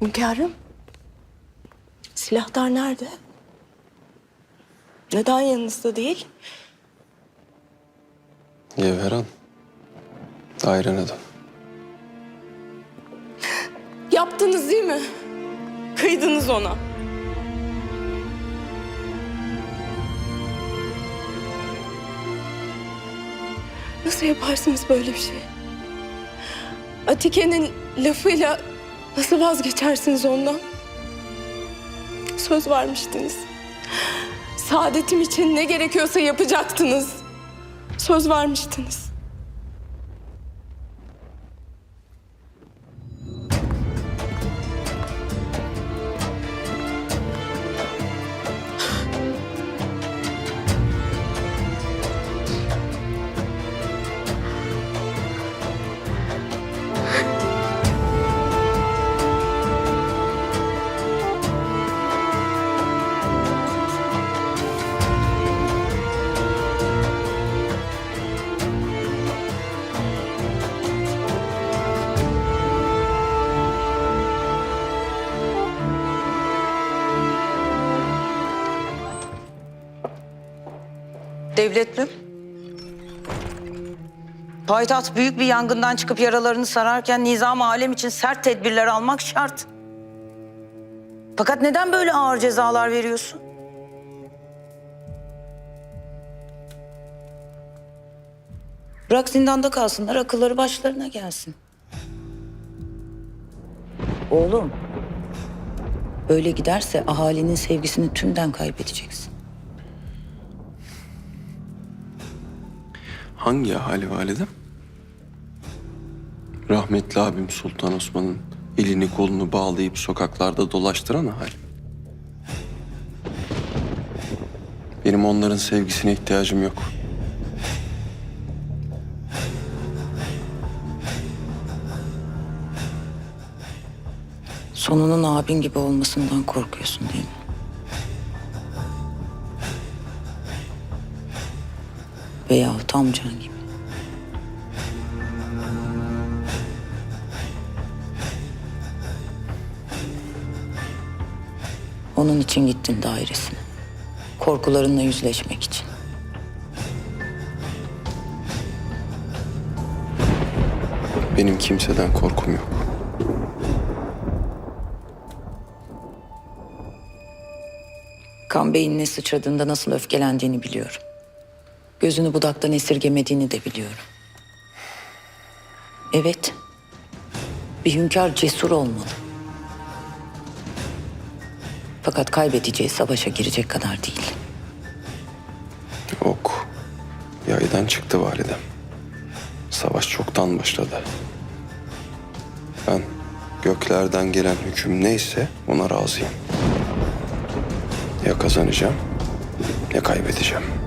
Hünkârım. Silahlar nerede? Neden yanınızda değil? Yevheran. Dairene dön. Yaptınız değil mi? Kıydınız ona. Nasıl yaparsınız böyle bir şey? Atike'nin lafıyla nasıl vazgeçersiniz ondan? Söz vermiştiniz. Saadetim için ne gerekiyorsa yapacaktınız. Söz vermiştiniz. Devletlüm. Payitaht büyük bir yangından çıkıp yaralarını sararken nizam alem için sert tedbirler almak şart. Fakat neden böyle ağır cezalar veriyorsun? Bırak zindanda kalsınlar, akılları başlarına gelsin. Oğlum, böyle giderse ahalinin sevgisini tümden kaybedeceksin. Hangi ahali validem? Rahmetli abim Sultan Osman'ın elini kolunu bağlayıp sokaklarda dolaştıran ahali. Benim onların sevgisine ihtiyacım yok. Sonunun abin gibi olmasından korkuyorsun değil mi? Veya amcan gibi. Onun için gittin dairesine. Korkularınla yüzleşmek için. Benim kimseden korkum yok. Kan beynine sıçradığında nasıl öfkelendiğini biliyorum. Gözünü budaktan esirgemediğini de biliyorum. Evet. Bir hünkâr cesur olmalı. Fakat kaybedeceği savaşa girecek kadar değil. Ok yaydan çıktı validem. Savaş çoktan başladı. Ben göklerden gelen hüküm neyse ona razıyım. Ya kazanacağım ya kaybedeceğim.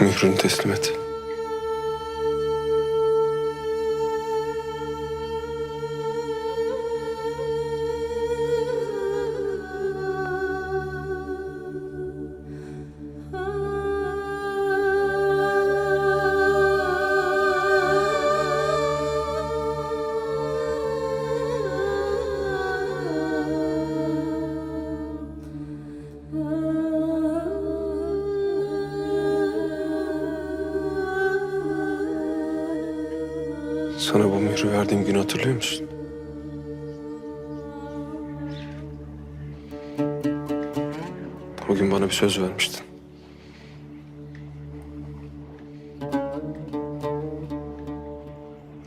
Mührünü teslim et. Sana bu mührü verdiğim günü hatırlıyor musun? O gün bana bir söz vermiştin.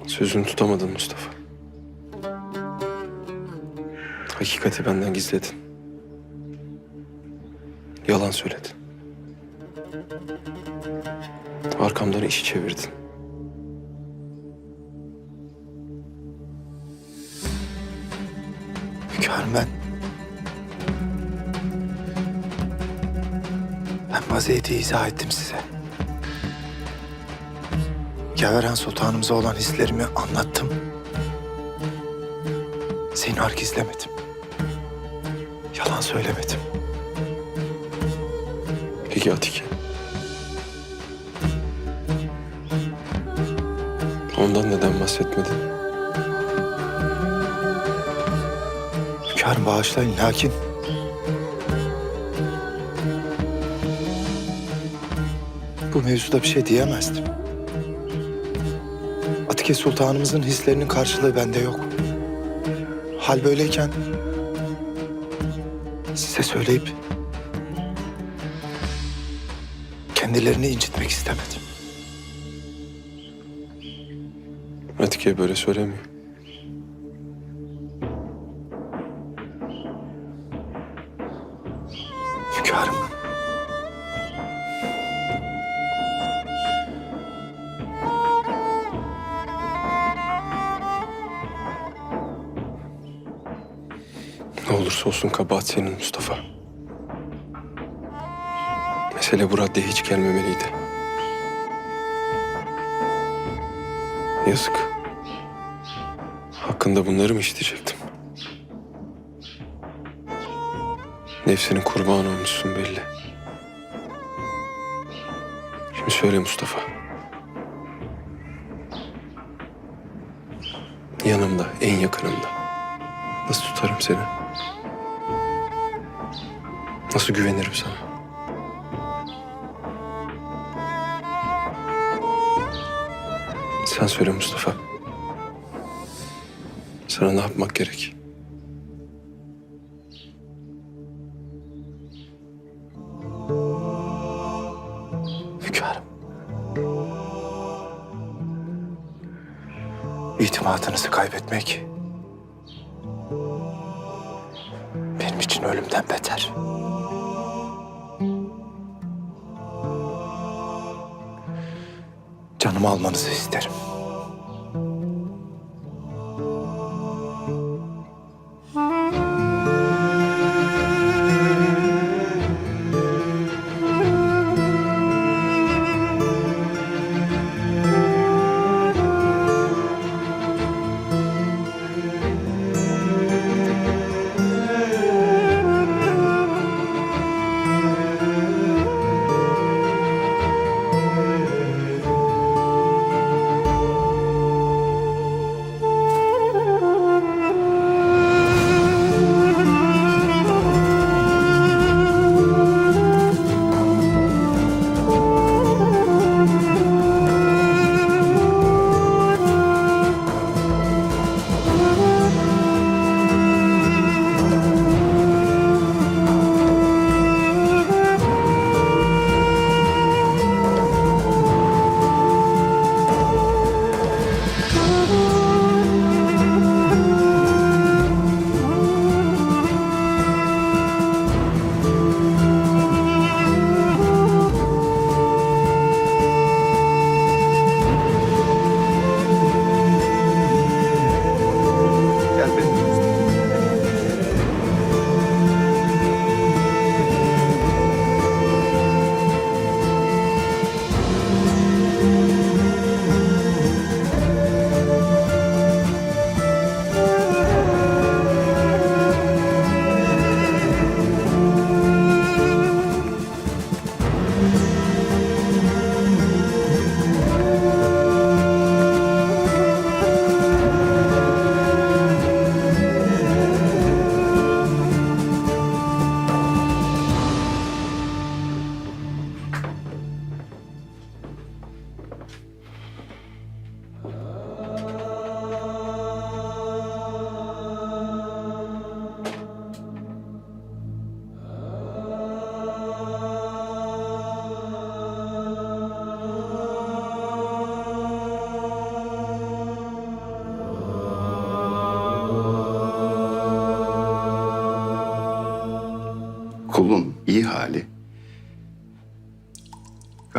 Sözünü tutamadın Mustafa. Hakikati benden gizledin. Yalan söyledin. Arkamdan işi çevirdin. Ben vaziyeti izah ettim size. Geveren Sultanımıza olan hislerimi anlattım. Zinhar gizlemedim. Yalan söylemedim. Peki Atike? Ondan neden bahsetmedin? Hünkârım bağışlayın lakin... Bu mevzuda bir şey diyemezdim. Atike Sultanımızın hislerinin karşılığı bende yok. Hal böyleyken size söyleyip kendilerini incitmek istemedim. Atike böyle söylemiyor. Kabahat senin Mustafa. Mesele bu raddeye hiç gelmemeliydi. Yazık. Hakkında bunları mı işleyecektim? Nefsinin kurbanı olmuşsun belli. Şimdi söyle Mustafa. Yanımda, en yakınımda. Nasıl tutarım seni? Nasıl güvenirim sana? Sen söyle Mustafa. Sana ne yapmak gerek? Hünkârım. İtimadınızı kaybetmek benim için ölümden beter. Canımı almanızı isterim.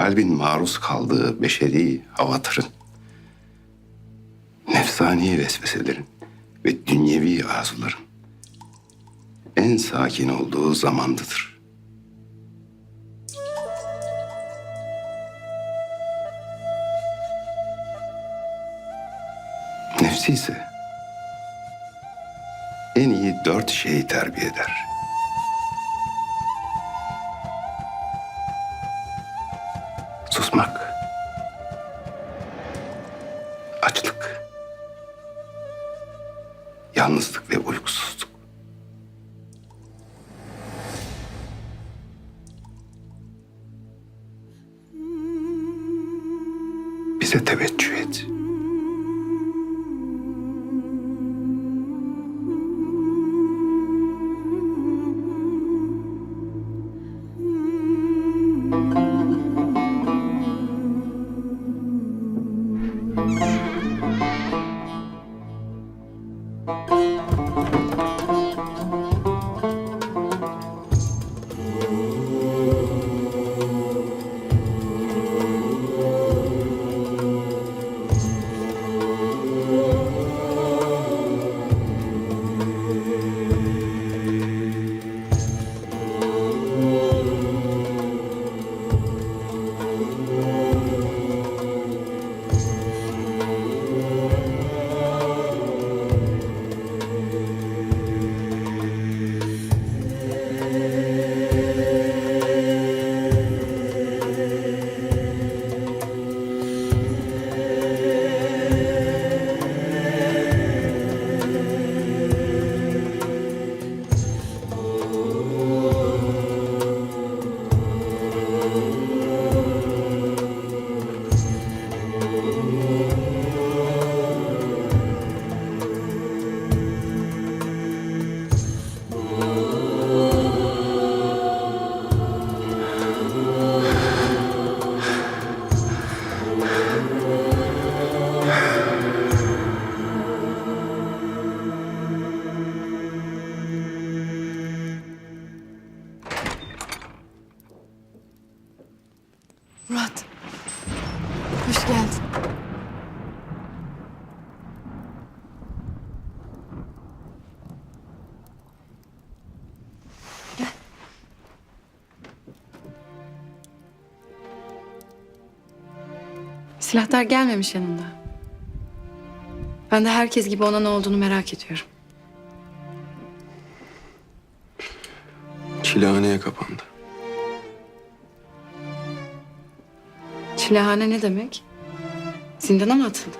Kalbin maruz kaldığı beşeri havatırın, nefsani vesveselerin ve dünyevi arzuların en sakin olduğu zamandadır. Nefsi ise en iyi dört şeyi terbiye eder. Silahlar gelmemiş yanında. Ben de herkes gibi ona ne olduğunu merak ediyorum. Çilehaneye kapandı. Çilehane ne demek? Zindana mı atıldı?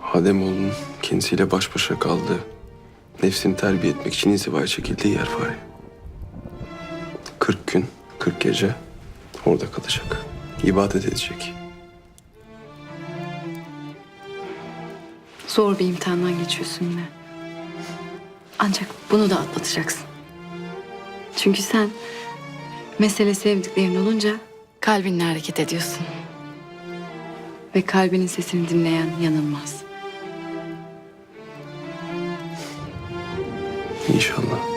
Hademoğlu'nun kendisiyle baş başa kaldığı, nefsini terbiye etmek için inzivaya çekildiği yer Fahri. 40 gün, 40 gece orada kalacak. İbadet edecek. Zor bir imtihandan geçiyorsun yine. Ancak bunu da atlatacaksın. Çünkü sen mesele sevdiklerin olunca kalbinle hareket ediyorsun. Ve kalbinin sesini dinleyen yanılmaz. İnşallah.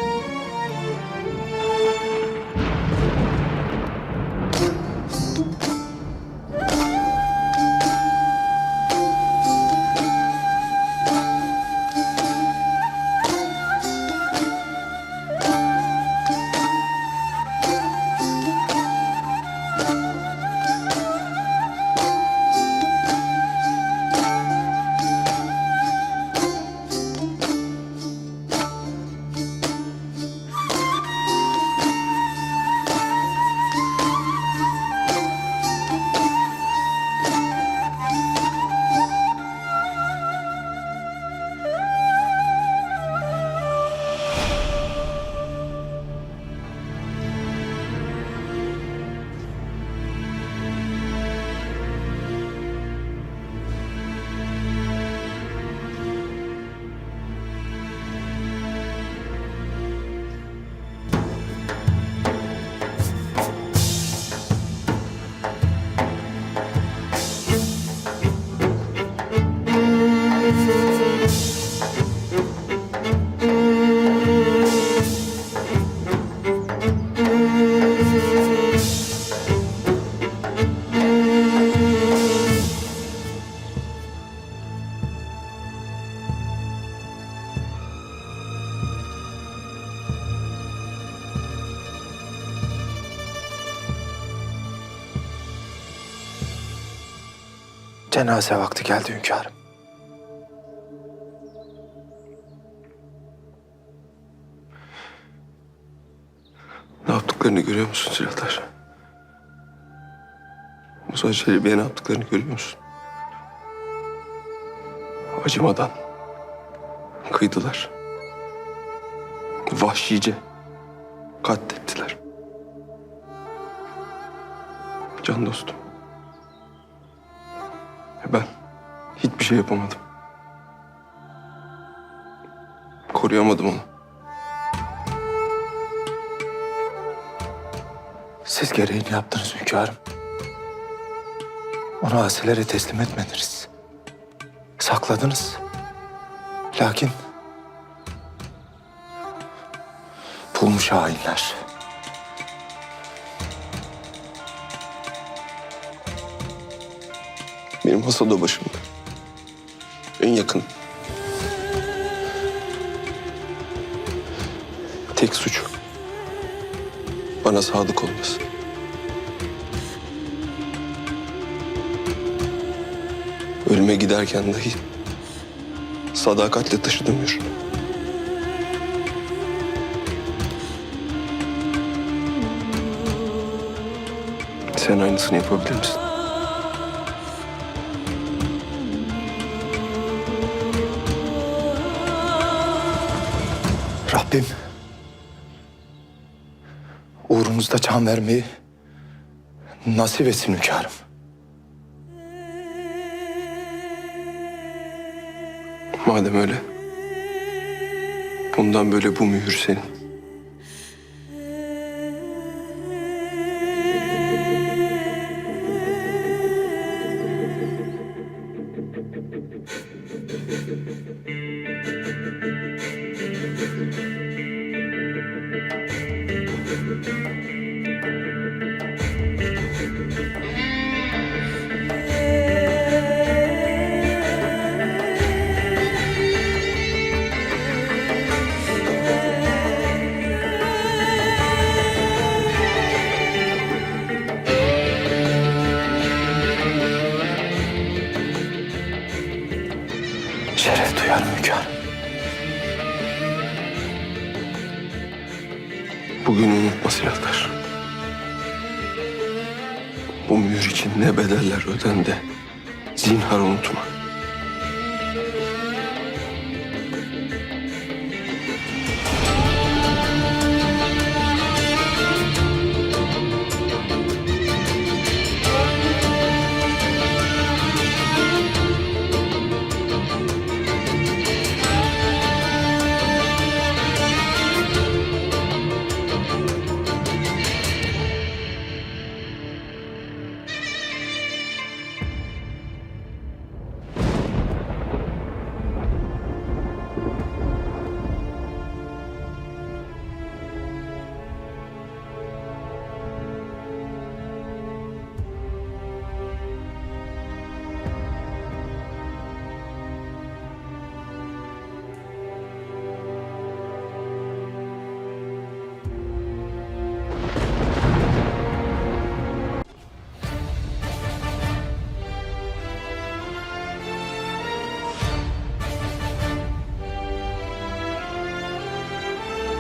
Cenaze vakti geldi hünkârım. Ne yaptıklarını görüyor musun silahlar? Musa Çelebi'ye ne yaptıklarını görüyor musun? Acımadan kıydılar. Vahşice katlettiler. Can dostum. Hiçbir şey yapamadım. Koruyamadım onu. Siz gereğini yaptınız hünkârım. Onu asilere teslim etmediniz. Sakladınız. Lakin... Bulmuş hainler. Benim Hasan da başımda. En yakın. Tek suç. Bana sadık olması. Ölüme giderken dahi sadakatle taşıdım yürü. Sen aynısını yapabilir misin? Rabbim uğrunuzda can vermeyi nasip etsin hünkârım. Madem öyle. Bundan böyle bu mühür senin. Bugün unutma silahlar. Bu mühür için ne bedeller ödendi. Zinhar unutma.